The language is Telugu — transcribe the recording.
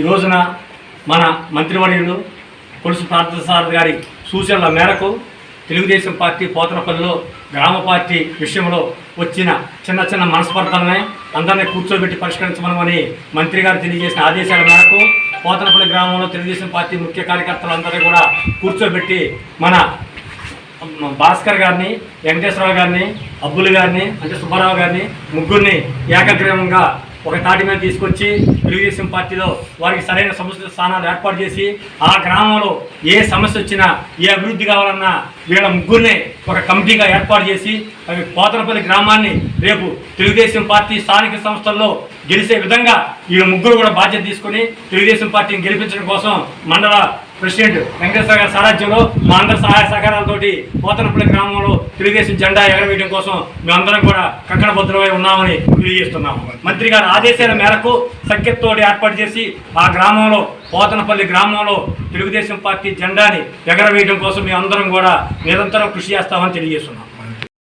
ఈ రోజున మన మంత్రివర్యులు కొలుసు పార్థసారథి గారి సూచనల మేరకు తెలుగుదేశం పార్టీ పోతనపల్లిలో గ్రామ పార్టీ విషయంలో వచ్చిన చిన్న చిన్న మనస్పర్ధలనే అందరినీ కూర్చోబెట్టి పరిష్కరించమని మంత్రి గారు తెలియజేసిన ఆదేశాల మేరకు పోతనపల్లి గ్రామంలో తెలుగుదేశం పార్టీ ముఖ్య కార్యకర్తలందరినీ కూడా కూర్చోబెట్టి మన భాస్కర్ గారిని వెంకటేశ్వరరావు గారిని అబ్బులు గారిని అంటే సుబ్బారావు గారిని ముగ్గురిని ఏకగ్రీవంగా ఒక తాటి మీద తీసుకొచ్చి తెలుగుదేశం పార్టీలో వారికి సరైన సమస్య స్థానాలు ఏర్పాటు చేసి ఆ గ్రామంలో ఏ సమస్య వచ్చినా ఏ అభివృద్ధి కావాలన్నా వీళ్ళ ముగ్గురిని ఒక కమిటీగా ఏర్పాటు చేసి అవి పోతనపల్లి గ్రామాన్ని రేపు తెలుగుదేశం పార్టీ స్థానిక సంస్థల్లో గెలిచే విధంగా వీళ్ళ ముగ్గురు కూడా బాధ్యత తీసుకొని తెలుగుదేశం పార్టీని గెలిపించడం కోసం మండల ప్రెసిడెంట్ వెంకటేశ్వర గారి సారథ్యంలో మా అందరి సహాయ సహకారాలతోటి పోతనపల్లి గ్రామంలో తెలుగుదేశం జెండా ఎగరవేయడం కోసం మేమందరం కూడా కక్కడబద్ధమై ఉన్నామని తెలియజేస్తున్నాము. మంత్రి గారి ఆదేశాల మేరకు సఖ్యతోటి ఏర్పాటు చేసి ఆ గ్రామంలో పోతనపల్లి గ్రామంలో తెలుగుదేశం పార్టీ జెండాని ఎగరవేయడం కోసం మేమందరం కూడా నిరంతరం కృషి చేస్తామని తెలియజేస్తున్నాం